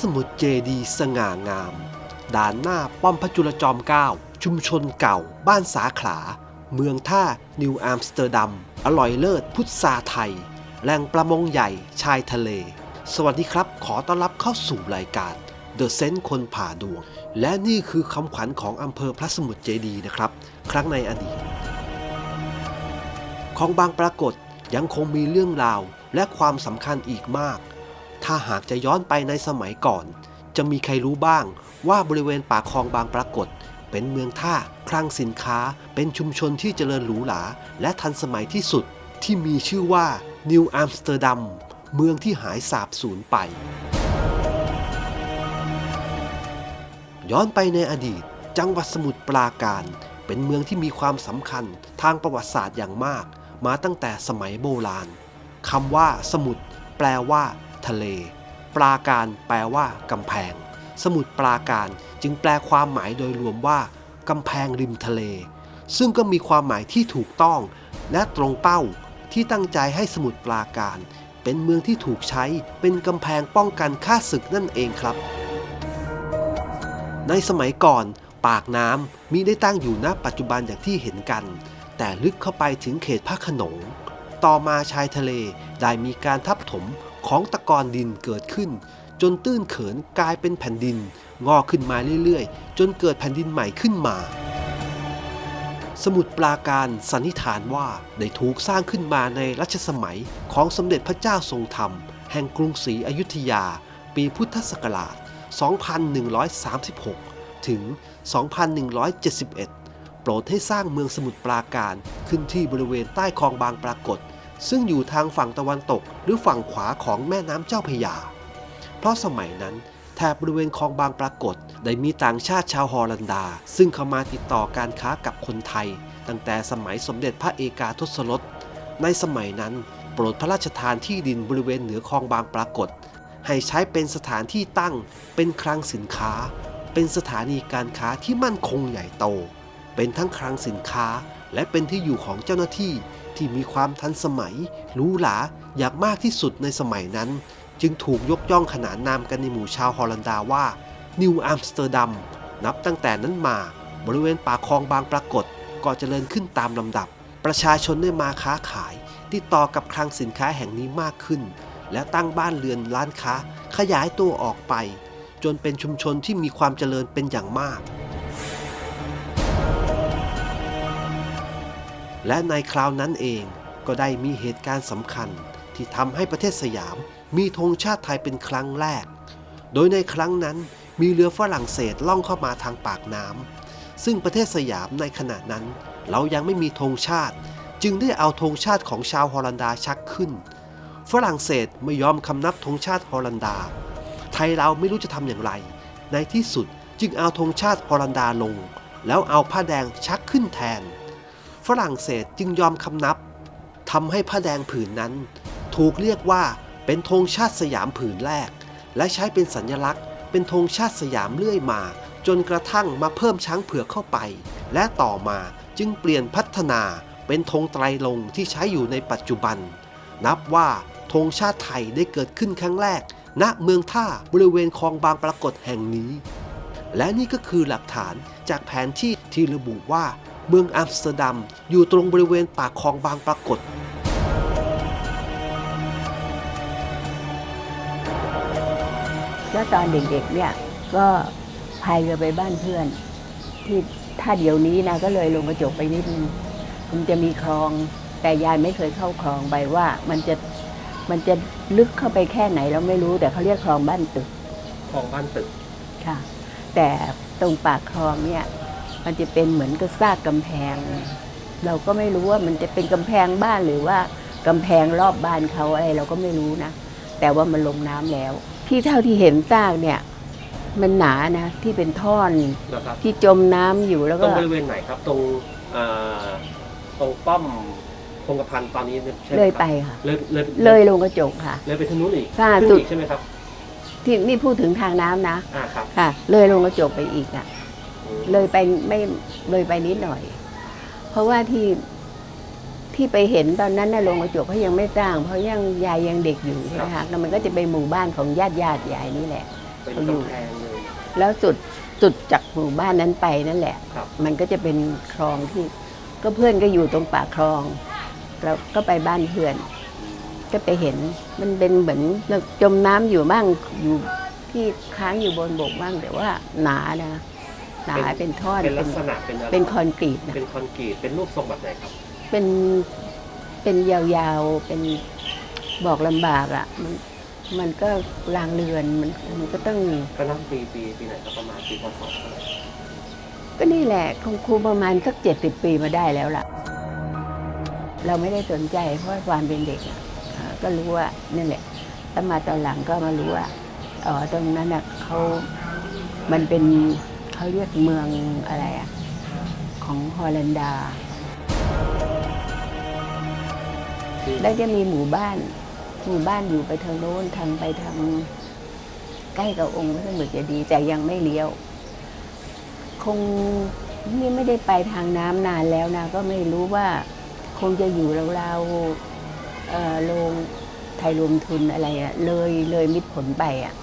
สมุทรเจดีสง่างาม ด่านหน้าป้อมพระจุลจอมเกล้าชุมชนเก่า บ้านสาขา เมืองท่านิวอัมสเตอร์ดัม อร่อยเลิศพุทราไทย แหล่งประมงใหญ่ชายทะเล สวัสดีครับ ขอต้อนรับเข้าสู่รายการ The Sense คนผ่าดวง และนี่คือคำขวัญของอำเภอพระสมุทรเจดีนะครับ ครั้งในอดีต ของบางปรากฏยังคงมีเรื่องราวและความสำคัญอีกมาก ถ้าหากจะย้อนไปในสมัยก่อน จะมีใครรู้บ้างว่าบริเวณปากคลองบางปรากฏ เป็นเมืองท่าคลังสินค้า เป็นชุมชนที่เจริญหรูหราและทันสมัยที่สุดที่มีชื่อว่านิวอัมสเตอร์ดัมเมืองที่หายสาบสูญไป ย้อนไปในอดีต จังหวัดสมุทรปราการ เป็นเมืองที่มีความสำคัญทางประวัติศาสตร์อย่างมาก มาตั้งแต่สมัยโบราณคำว่าสมุทรแปลว่า ทะเล ปราการแปลว่ากำแพง สมุทรปราการจึงแปลความหมายโดยรวมว่ากำแพงริมทะเล ซึ่งก็มีความหมายที่ถูกต้อง และตรงเป้าที่ตั้งใจให้สมุทรปราการ เป็นเมืองที่ถูกใช้เป็นกำแพงป้องกันข้าศึกนั่นเองครับ ในสมัยก่อน ปากน้ำมิได้ตั้งอยู่ณปัจจุบันอย่างที่เห็นกัน แต่ลึกเข้าไปถึงเขตพระขนง ต่อมาชายทะเลได้มีการทับถม ของตะกอนดินเกิดขึ้น จนตื้นเขินกลายเป็นแผ่นดิน งอกขึ้นมาเรื่อยๆ จนเกิดแผ่นดินใหม่ขึ้นมา สมุทรปราการสันนิษฐานว่าได้ถูกสร้างขึ้นมาในรัชสมัยของสมเด็จพระเจ้าทรงธรรม แห่งกรุงศรีอยุธยา ปีพุทธศักราช 2136 ถึง 2171 โปรดให้สร้างเมืองสมุทรปราการขึ้นที่บริเวณใต้คลองบางปรากฏ ซึ่งอยู่ทางฝั่งตะวันตกหรือฝั่งขวาของแม่น้ำเจ้าพระยา เพราะสมัยนั้นแถบบริเวณคลองบางปรากฏได้มีต่างชาติชาวฮอลันดา ซึ่งเข้ามาติดต่อการค้ากับคนไทย ตั้งแต่สมัยสมเด็จพระเอกาทศรสในสมัยนั้น โปรดพระราชทานที่ดินบริเวณเหนือคลองบางปรากฏ ให้ใช้เป็นสถานที่ตั้ง เป็นคลังสินค้า เป็นสถานีการค้าที่มั่นคงใหญ่โต เป็นทั้งคลังสินค้าและเป็นที่อยู่ของเจ้าหน้าที่ ที่มีความทันสมัยหรูหราอย่างมากที่สุดในสมัยนั้น จึงถูกยกย่องขนานนามกันในหมู่ชาวฮอลันดาว่านิวอัมสเตอร์ดัมนับตั้งแต่นั้นมาบริเวณปากคลองบางปรากฏก็เจริญขึ้นตามลำดับ ประชาชนได้มาค้าขาย ติดต่อกับคลังสินค้าแห่งนี้มากขึ้น และตั้งบ้านเรือนร้านค้า ขยายตัวออกไป จนเป็นชุมชนที่มีความเจริญเป็นอย่างมาก และในคราวนั้นเองก็ได้มีเหตุการณ์สำคัญที่ทำให้ประเทศสยามมีธงชาติไทยเป็นครั้งแรก โดยในครั้งนั้นมีเรือฝรั่งเศสล่องเข้ามาทางปากน้ำซึ่งประเทศสยามในขณะนั้น เรายังไม่มีธงชาติ จึงได้เอาธงชาติของชาวฮอลันดาชักขึ้น ฝรั่งเศสไม่ยอมคำนับธงชาติฮอลันดา ไทยเราไม่รู้จะทำอย่างไร ในที่สุดจึงเอาธงชาติฮอลันดาลง แล้วเอาผ้าแดงชักขึ้นแทน ฝรั่งเศสจึงยอมคำนับทำให้ผ้าแดงผืนนั้น ถูกเรียกว่าเป็นธงชาติสยามผืนแรก และใช้เป็นสัญลักษณ์ เป็นธงชาติสยามเรื่อยมา จนกระทั่งมาเพิ่มช้างเผือกเข้าไป และต่อมาจึงเปลี่ยนพัฒนาเป็นธงไตรลงที่ใช้อยู่ในปัจจุบัน นับว่าธงชาติไทยได้เกิดขึ้นครั้งแรก ณเมืองท่าบริเวณคลองบางปรากฏแห่งนี้ และนี่ก็คือหลักฐานจากแผนที่ที่ระบุว่าเมืองอัมสเตอร์ดัม อยู่ตรงบริเวณปากคลองบางปรากฏ แล้วตอนเด็กๆเนี่ยก็พายเรือไปบ้านเพื่อน ที่ถ้าเดี๋ยวนี้นะก็เลยลงกระจกไปนิดนึงมันจะมีคลองแต่ยายไม่เคยเข้าคลองไปว่า มันจะมันจะลึกเข้าไปแค่ไหนเราไม่รู้แต่เขาเรียกคลองบ้านตึก คลองบ้านตึกค่ะ แต่ตรงปากคลองเนี่ย มันจะเป็นเหมือนกับซากกำแพง เราก็ไม่รู้ว่ามันจะเป็นกำแพงบ้านหรือว่ากำแพงรอบบ้านเขาอะไรเราก็ไม่รู้นะ แต่ว่ามันลงน้ำแล้ว ที่เท่าที่เห็นซากเนี่ย มันหนานะที่เป็นท่อนนะครับที่จมน้ำอยู่แล้วตรก็งบริเวณไหนครับ ตรงอ่าตรงป้อมคงกระพันตอนนี้ใช่หมเลยไปครับค่ะ เลยเลยเลยลงกระจกค่ะ เลยไปทางนู้นอีกค่ะขึ้นจุด อีกใช่ไหมครับที่นี่พูดถึงทางน้ำนะ อ่าครับ ค่ะ เลยลงกระจกไปอีกอะอืม เลยไปไม่เลยไปนิดหน่อย เพราะว่าที่ที่ไปเห็นตอนนั้นน่ะโรงกระจกเขายังไม่สร้าง เพราะยังยายยังเด็กอยู่ใช่ไหมคะแล้วมันก็จะเป็นหมู่บ้านของญาติญาติยายนี่แหละเป็นอยู่กำแพงเลยแล้วสุดสุดจากหมู่บ้านนั้นไปนั่นแหละครับมันก็จะเป็นคลองที่ ก็เพื่อนก็อยู่ตรงปากคลองเราก็ไปบ้านเพื่อน ก็ไปเห็นมันเป็นเหมือนจมน้ำอยู่บ้างอยู่ที่ค้างอยู่บนบกบ้างแต่ว่าหนานะ หนาเป็นท่อนเป็นลัเป็นกษณะเป็นอะไรเป็นคอนกรีตนะเป็นคอนกรีตเป็นรูปทรงแบบไหนครับ เป็นเป็นยาวๆเป็นบอกลำบากอะ่ะมันมันก็รางเรือนมันมันก็ต้องก็นั่งปีปีปีไหนครับประมาณปีพศเท่าไหร่ก็นี่แหละคงครูประมาณสักเจ็ดสิบปีมาได้แล้วล่ะ เราไม่ได้สนใจเพราะความเป็นเด็กอะอ่าก็รู้ว่านั่นแหละแล้วมาตอนหลังก็มารู้ว่าอ๋อตรงนั้นน่ะเขามันเป็น เขาเรียกเมืองอะไรอะของฮอลันดาคือแล้วจะมีหมู่บ้าน หมู่บ้านอยู่ไปทางโน้นทางไปทางใกล้กับองค์พระสมุทรเจดีย์แต่ยังไม่เลี้ยว คงนี่ไม่ได้ไปทางน้ำนานแล้วนะ ก็ไม่รู้ว่าคงจะอยู่ราวๆเอ่อโรงไทยรวมทุนอะไรอะเลยเลยมิตรผลไปอะ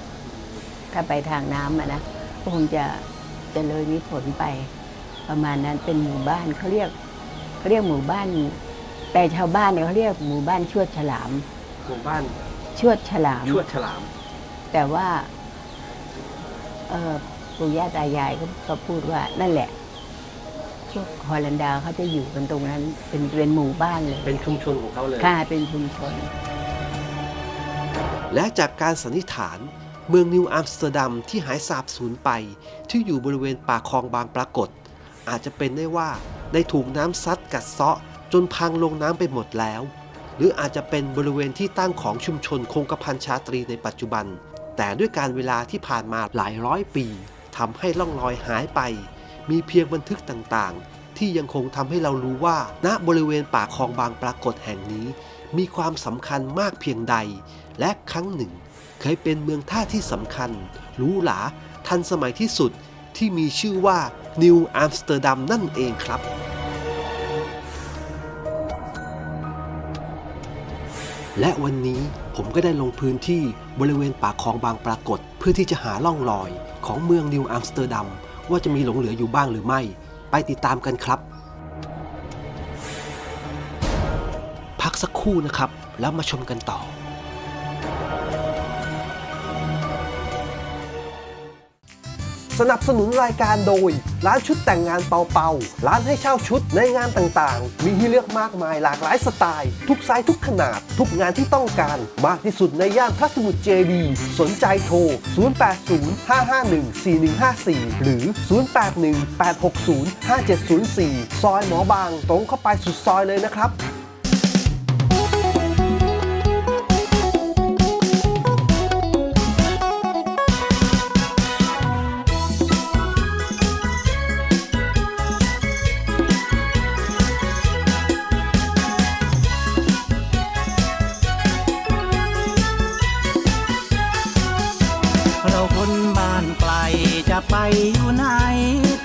ถ้าไปทางน้ำอะนะ ก็คงจะ จะเลยมิตรผลไป ประมาณนั้นเป็นหมู่บ้านเขาเรียกเขาเรียกหมู่บ้าน แต่ชาวบ้านเนี่ยเขาเรียกหมู่บ้านชวดฉลาม หมู่บ้านชวดฉลาม ชวดฉลาม แต่ว่าเอ่อปู่ย่าตายายก็ก็พูดว่านั่นแหละพวกฮอลันดาเขาจะอยู่กันตรงนั้น เป็นเป็นหมู่บ้านเลยเป็นชุมชนของเขาเลย ค่ะเป็นชุมชน และจากการสันนิษฐาน เมืองนิวอัมสเตอร์ดัมที่หายสาบสูญไป ที่อยู่บริเวณปากคลองบางปรากฏ อาจจะเป็นได้ว่าได้ถูกน้ำซัดกัดเซาะ จนพังลงน้ำไปหมดแล้ว หรืออาจจะเป็นบริเวณที่ตั้งของชุมชนคงกระพันชาตรีในปัจจุบัน แต่ด้วยการเวลาที่ผ่านมาหลายร้อยปีทำให้ล่องรอยหายไป มีเพียงบันทึกต่างๆ ที่ยังคงทำให้เรารู้ว่า ณบริเวณป่าคลองบางปรากฏแห่งนี้ มีความสำคัญมากเพียงใด และครั้งหนึ่ง เคยเป็นเมืองท่าที่สำคัญหรูหราทันสมัยที่สุดที่มีชื่อว่านิวอัมสเตอร์ดัมนั่นเองครับ และวันนี้ผมก็ได้ลงพื้นที่บริเวณปากคลองบางปรากฏ เพื่อที่จะหาล่องรอยของเมืองนิวอัมสเตอร์ดัมว่าจะมีหลงเหลืออยู่บ้างหรือไม่ ไปติดตามกันครับ พักสักครู่นะครับ แล้วมาชมกันต่อ สนับสนุนรายการโดย ร้านชุดแต่งงานเปาเปาร้านให้เช่าชุดในงานต่างๆ มีให้เลือกมากมายหลากหลายสไตล์ ทุกไซส์ทุกขนาด ทุกงานที่ต้องการ มากที่สุดในย่านพระสมุทรเจดีย์สนใจโทร 0805514154 หรือ 0818605704 ซอยหมอบางตรงเข้าไปสุดซอยเลยนะครับ คนบ้านไกลจะไปอยู่ไหน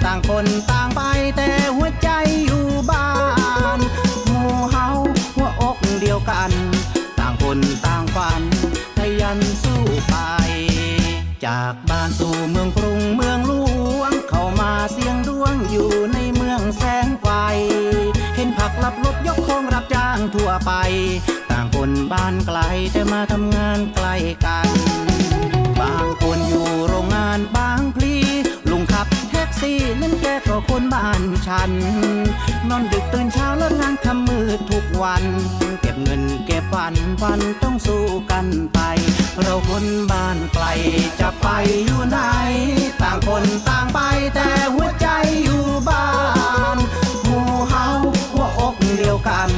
ต่างคนต่างไปแต่หัวใจอยู่บ้านหมู่เฮาหัวอกเดียวกัน ต่างคนต่างฝันทะยันสู้ไป จากบ้านสู่เมืองกรุงเมืองหลวง เข้ามาเสียงดวงอยู่ในเมืองแสงไฟ เห็นผักลับรถยกของรับจ้างทั่วไป ต่างคนบ้านไกลแต่มาทำงานใกล้กัน ซี่นั่นแกก็คนบ้านฉัน นอนดึกตื่นเช้าเลิกงานทำมืดทุกวัน เก็บเงินเก็บฟันฟันต้องสู้กันไป เราคนบ้านไกลจะไปอยู่ไหน ต่างคนต่างไปแต่หัวใจอยู่บ้านหมู่เฮาหัวอกเดียวกัน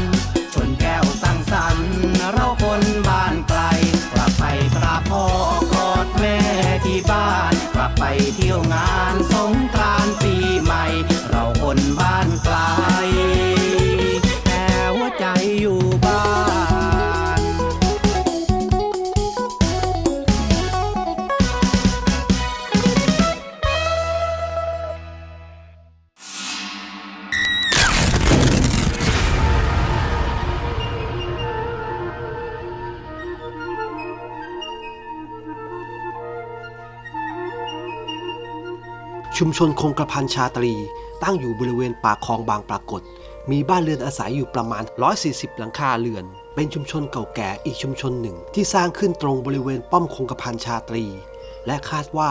ชุมชนคงกระพันชาตรี ตั้งอยู่บริเวณปากคลองบางปรากฏ มีบ้านเรือนอาศัยอยู่ประมาณ 140 หลังคาเรือน เป็นชุมชนเก่าแก่อีกชุมชนหนึ่ง ที่สร้างขึ้นตรงบริเวณป้อมคงกระพันชาตรี และคาดว่า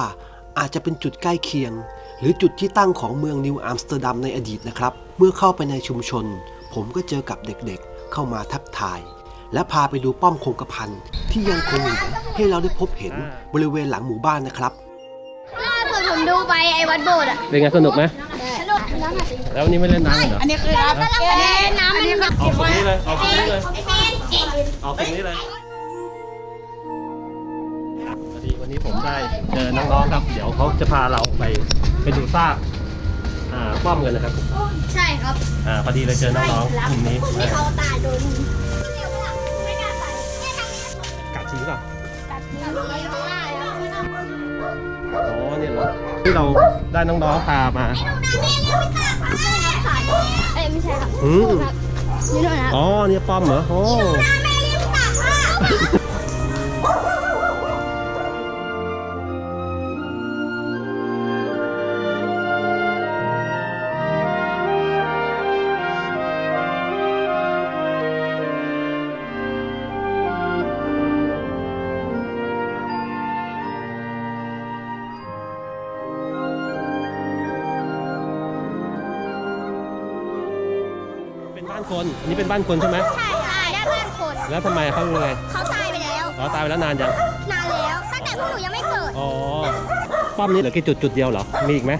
อาจจะเป็นจุดใกล้เคียง หรือจุดที่ตั้งของเมืองนิวอัมสเตอร์ดัมในอดีตนะครับ เมื่อเข้าไปในชุมชน ผมก็เจอกับเด็กๆ เข้ามาทักทาย และพาไปดูป้อมคงกระพันที่ยังคงเหลือให้เราได้พบเห็นบริเวณหลังหมู่บ้านนะครับ ผมดูไปไอ้วัดโบสถ์อะเป็นไงสนุกไหมสนุกน้ำหนักแล้ววันนี้ไม่เล่นน้ำกันเหรออันนี้คือน้ำอันนี้น้ำมันแบบเอาตรงนี้เลยเอาตรงนี้เลยไอ้เป็นจิตเอาตรงนี้เลยพอดีวันนี้ผมได้เจอน้องๆครับ เดี๋ยวเขาจะพาเราไปไปดูซากอ่าป้อมกันนะครับ ใช่ครับอ่าพอดีเลยเจอน้องๆกลุ่มนี้ที่เขาตายโดนไม่กล้าใส่ไม่ทางนี้กัดจริงหรือเปล่าตัดมือเลยข้าง หน้าแล้วอ๋อเนี่ยเหรอที่เราได้น้องๆพามาเอ้ยไม่ใช่ครับอืมนี่ด้วยนะ อ๋อเนี่ยป้อมเหรอโอ้ แม่รีบตัดค่ะ คนอันนี้เป็นบ้านคนใช่ไหมใช่ใช่ได้บ้านคนแล้วทำไมเขาเป็นไงเขาตายไปแล้วอ๋อตายไปแล้วนานยังนานแล้วตั้งแต่พวกหนูยังไม่เกิดอ๋อป้อมนี้เหลือแค่จุดจุดๆเดียวเหรอมีอีกไหม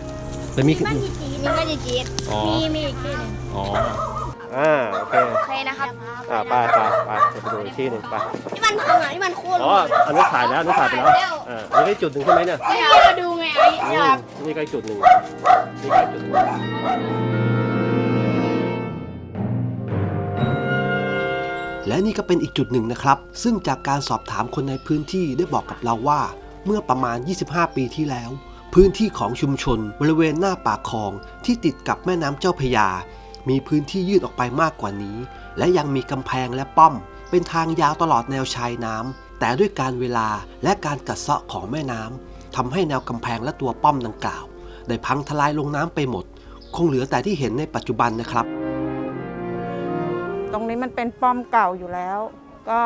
หรือมีบ้านจีจีนี่บ้านจีจีอ๋อมีมีอีกที่หนึ่งอ๋ออ่าโอเคโอเคนะครับอ่าไปไปไปเดี๋ยวไปดูอีกที่หนึ่งไปที่มันพังอะที่มันโค่นอ๋ออันนี้ถ่ายแล้วอันนี้ถ่ายไปแล้วอ่าอันนี้ก็อีกจุดหนึ่งใช่ไหมเนี่ยไม่ให้มาดูไงไอ้อือยามกนี่ก็อีกจุดหนึ่งนี่ก็อีกจุดหนึ่ง และนี่ก็เป็นอีกจุดหนึ่งนะครับ ซึ่งจากการสอบถามคนในพื้นที่ได้บอกกับเราว่า เมื่อประมาณ 25 ปีที่แล้ว พื้นที่ของชุมชน บริเวณหน้าปากคลองที่ติดกับแม่น้ำเจ้าพยา มีพื้นที่ยืดออกไปมากกว่านี้ และยังมีกำแพงและป้อม เป็นทางยาวตลอดแนวชายน้ำแต่ด้วยการเวลาและการกัดเซาะของแม่น้ำทำให้แนวกำแพงและตัวป้อมดังกล่าว ได้พังทลายลงน้ำไปหมด คงเหลือแต่ที่เห็นในปัจจุบันนะครับ ตรงนี้มันเป็นป้อมเก่าอยู่แล้ว ก็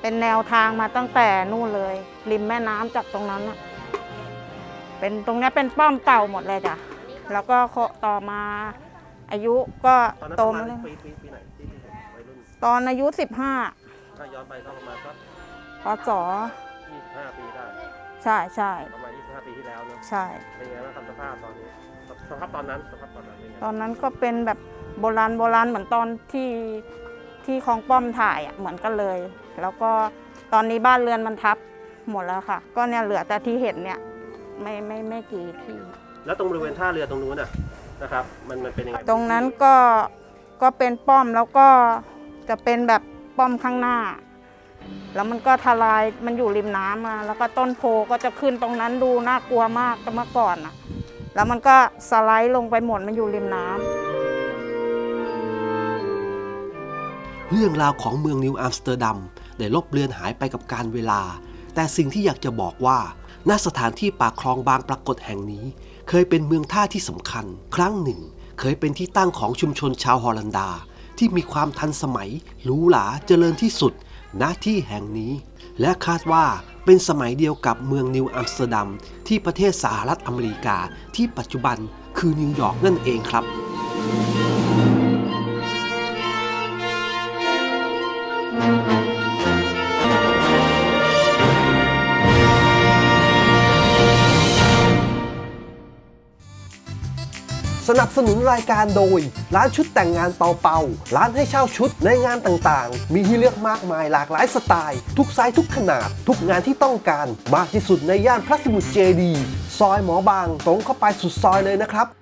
เป็นแนวทางมาตั้งแต่นู่นเลย ริมแม่น้ำจากตรงนั้นน่ะเป็นตรงเนี้ยเป็นป้อมเก่าหมดเลยจ้ะแล้วก็ต่อมาอายุก็ตอนนั้นโตประมามาณเรื่อยปีปีปีไหนที่ที่วัยรุ่นตอนอายุ15ถ้าย้อนไปก็ประมาณสักพศ25ปีได้ใช่ใช่ประมาณ25ปีที่แล้วเนอะใช่เป็นไงบ้างครับสภาพตอนนี้สภาพตอนนั้นสภาพตอนนั้นเป็นไงตอนนั้นก็เป็นแบบ โบราณโบราณเหมือนตอนที่ที่คลองป้อมถ่ายอะเหมือนกันเลย แล้วก็ตอนนี้บ้านเรือนมันทับหมดแล้วค่ะ ก็เนี่ยเหลือแต่ที่เห็นเนี่ยไม่ไม่ไม่กี่ที่ แล้วตรงบริเวณท่าเรือตรงนู้นน่ะนะครับมันมันเป็นยังไงตรงนั้นก็ก็เป็นป้อมแล้วก็จะเป็นแบบป้อมข้างหน้า แล้วมันก็ทลายมันอยู่ริมน้ำมาแล้วก็ต้นโพก็จะขึ้นตรงนั้นดูน่ากลัวมากเมื่อก่อนอะ แล้วมันก็สไลด์ลงไปหมดมันอยู่ริมน้ำ เรื่องราวของเมืองนิวอัมสเตอร์ดัมได้ลบเลือนหายไปกับการเวลา แต่สิ่งที่อยากจะบอกว่าณสถานที่ป่าคลองบางปรากฏแห่งนี้ เคยเป็นเมืองท่าที่สำคัญ ครั้งหนึ่ง เคยเป็นที่ตั้งของชุมชนชาวฮอลันดา ที่มีความทันสมัยหรูหราเจริญที่สุด ณที่แห่งนี้ และคาดว่าเป็นสมัยเดียวกับเมืองนิวอัมสเตอร์ดัมที่ประเทศสหรัฐอเมริกาที่ปัจจุบันคือนิวยอร์กนั่นเองครับ นับสนุนรายการโดย ร้านชุดแต่งงานเปาเปาร้านให้เช่าชุดในงานต่างๆ มีให้เลือกมากมายหลากหลายสไตล์ ทุกไซส์ทุกขนาด ทุกงานที่ต้องการ มากที่สุดในย่านพระสมุทรเจดี ซอยหมอบางตรงเข้าไปสุดซอยเลยนะครับ